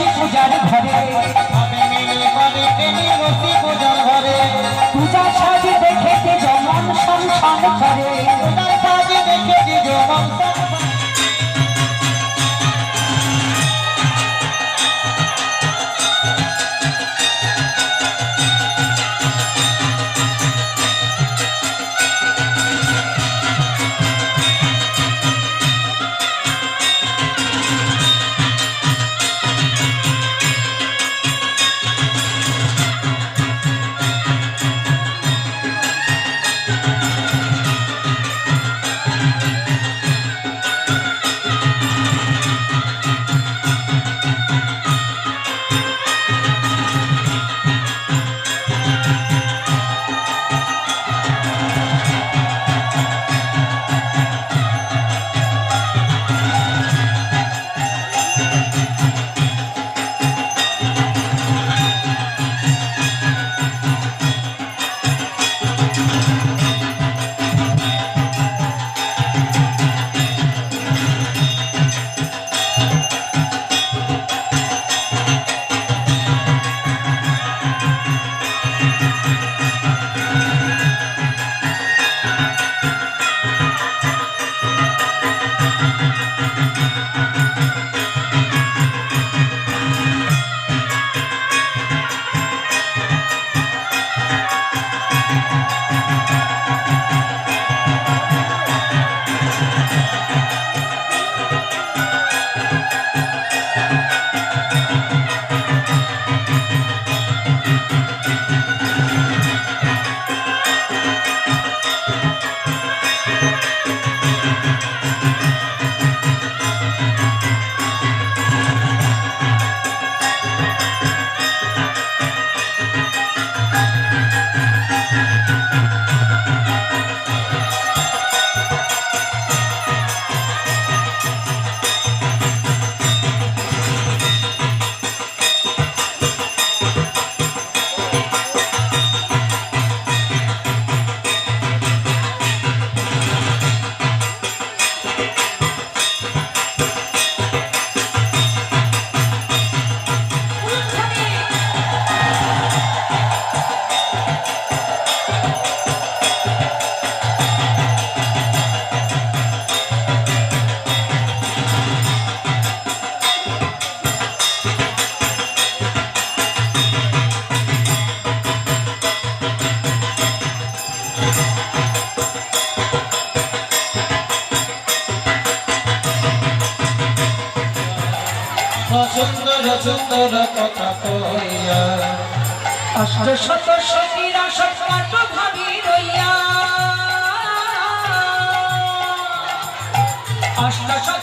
বসি পূজার Yeah. সুন্দর সুন্দর কথা কইয়া। অষ্ট শত সখীরা সত্য ভাবি রইয়া। অষ্ট শত